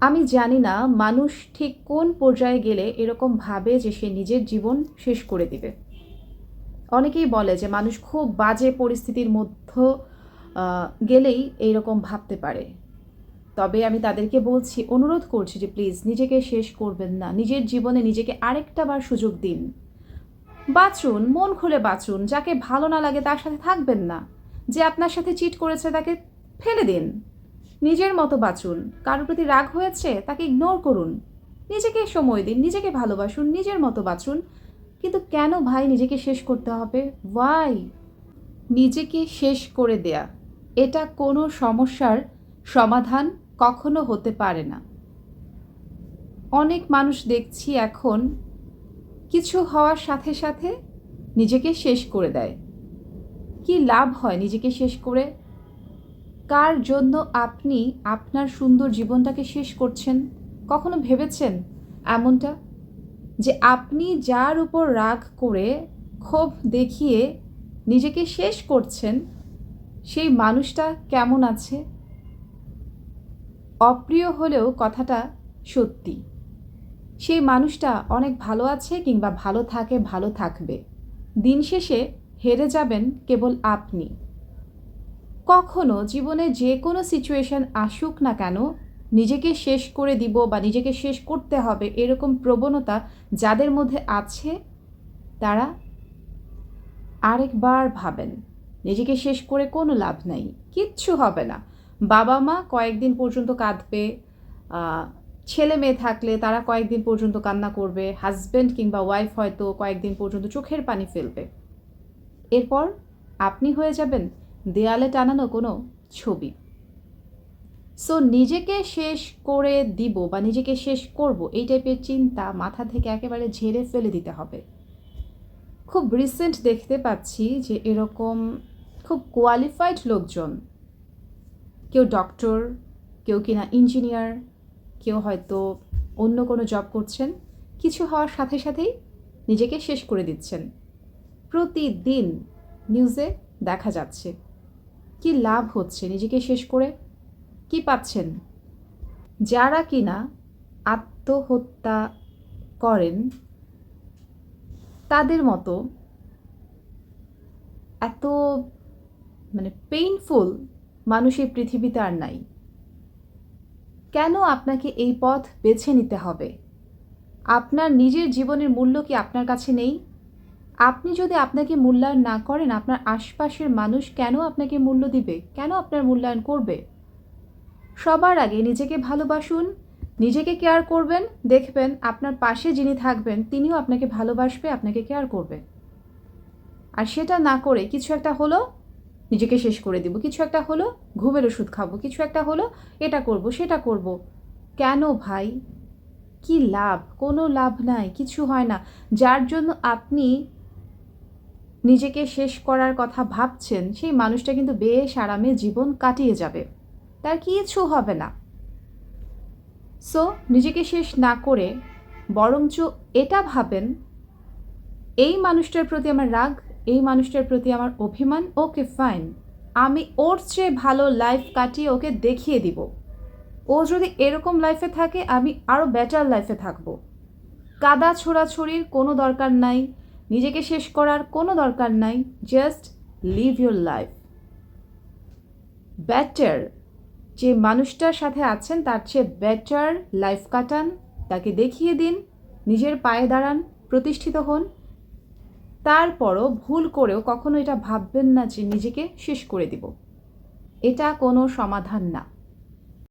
আমি জানি না মানুষ ঠিক কোন পর্যায়ে গেলে এরকম ভাবে যে সে নিজের জীবন শেষ করে দিবে। অনেকেই বলে যে মানুষ খুব বাজে পরিস্থিতির মধ্য গেলেই এইরকম ভাবতে পারে। তবে আমি তাদেরকে বলছি, অনুরোধ করছি যে প্লিজ নিজেকে শেষ করবেন না। নিজের জীবনে নিজেকে আরেকটা বার সুযোগ দিন। বাঁচুন, মন খুলে বাঁচুন। যাকে ভালো না লাগে তার সাথে থাকবেন না। যে আপনার সাথে চিট করেছে তাকে ফেলে দিন। নিজের মতো বাঁচুন। কারোর প্রতি রাগ হয়েছে, তাকে ইগনোর করুন। নিজেকে সময় দিন, নিজেকে ভালোবাসুন, নিজের মতো বাঁচুন। কিন্তু কেন ভাই নিজেকে শেষ করতে হবে? ওয়াই নিজেকে শেষ করে দেয়া। এটা কোনো সমস্যার সমাধান কখনো হতে পারে না। অনেক মানুষ দেখছি এখন কিছু হওয়ার সাথে সাথে নিজেকে শেষ করে দেয়। কি লাভ হয় নিজেকে শেষ করে? কার জন্য আপনি আপনার সুন্দর জীবনটাকে শেষ করছেন? কখনো ভেবেছেন এমনটা? যে আপনি যার উপর রাগ করে, ক্ষোভ দেখিয়ে নিজেকে শেষ করছেন, সেই মানুষটা কেমন আছে? অপ্রিয় হলেও কথাটা সত্যি। সেই মানুষটা অনেক ভালো আছে কিংবা ভালো থাকে, ভালো থাকবে। দিন শেষে হেরে যাবেন কেবল আপনি। কখনো জীবনে যে কোনো সিচুয়েশন আসুক না কেন, নিজেকে শেষ করে দিব বা নিজেকে শেষ করতে হবে এরকম প্রবণতা যাদের মধ্যে আছে, তারা আরেকবার ভাবেন, নিজেকে শেষ করে কোনো লাভ নাই, কিচ্ছু হবে না। বাবা মা কয়েকদিন পর্যন্ত কাঁদবে ছেলে মেয়ে থাকলে তারা কয়েকদিন পর্যন্ত কান্না করবে হাজব্যান্ড কিংবা ওয়াইফ হয়তো কয়েকদিন পর্যন্ত চোখের পানি ফেলবে। এরপর আপনি হয়ে যাবেন। দেয়ালে টানানো কোনো ছবি। সো নিজেকে শেষ করে দিব বা নিজেকে শেষ করব, এই টাইপের চিন্তা মাথা থেকে একেবারে ঝেড়ে ফেলে দিতে হবে। খুব রিসেন্ট দেখতে পাচ্ছি যে এরকম খুব কোয়ালিফাইড লোকজন, কেউ ডক্টর কেউ কিনা ইঞ্জিনিয়ার কেউ হয়তো অন্য কোনো জব করছেন, কিছু হওয়ার সাথে সাথেই নিজেকে শেষ করে দিচ্ছেন। প্রতিদিন নিউজে দেখা যাচ্ছে। কি লাভ হচ্ছে নিজেকে শেষ করে? কি পাচ্ছেন? যারা কিনা আত্মহত্যা করেন, তাদের মতো এত মানে পেইনফুল মানুষ এই পৃথিবীতে আর নাই। কেন আপনাকে এই পথ বেছে নিতে হবে? আপনার নিজের জীবনের মূল্য কি আপনার কাছে নেই? আপনি যদি আপনাকে মূল্যায়ন না করেন, আপনার আশপাশের মানুষ কেন আপনাকে মূল্য দিবে? কেন আপনার মূল্যায়ন করবে? সবার আগে নিজেকে ভালোবাসুন, নিজেকে কেয়ার করবেন, দেখবেন আপনার পাশে যিনি থাকবেন, তিনিও আপনাকে ভালোবাসবে, আপনাকে কেয়ার করবে। আর সেটা না করে কিছু একটা হলো, নিজেকে শেষ করে দিব, কিছু একটা হলো ঘুমের ওষুধ খাব, কিছু একটা হলো এটা করব, সেটা করব। কেন ভাই? কি লাভ? কোনো লাভ নাই, কিছু হয় না। যার জন্য আপনি নিজেকে শেষ করার কথা ভাবছেন, সেই মানুষটা কিন্তু বেশ আরামে জীবন কাটিয়ে যাবে। তার কিছু হবে না। সো নিজেকে শেষ না করে বরঞ্চ এটা ভাবেন, এই মানুষটার প্রতি আমার রাগ, এই মানুষটার প্রতি আমার অভিমান, ওকে ফাইন আমি ওর চেয়ে ভালো লাইফ কাটিয়ে ওকে দেখিয়ে দিব। ও যদি এরকম লাইফে থাকে, আমি আরও বেটার লাইফে থাকব। কাদা ছোড়াছড়ির কোনো দরকার নাই নিজেকে শেষ করার কোনো দরকার নাই। Just live your life better যে মানুষটার সাথে আছেন, তার চেয়ে বেটার লাইফ কাটান, তাকে দেখিয়ে দিন, নিজের পায়ে দাঁড়ান, প্রতিষ্ঠিত হন। তারপরও ভুল করেও কখনো এটা ভাববেন না যে নিজেকে শেষ করে দিব। এটা কোনো সমাধান না।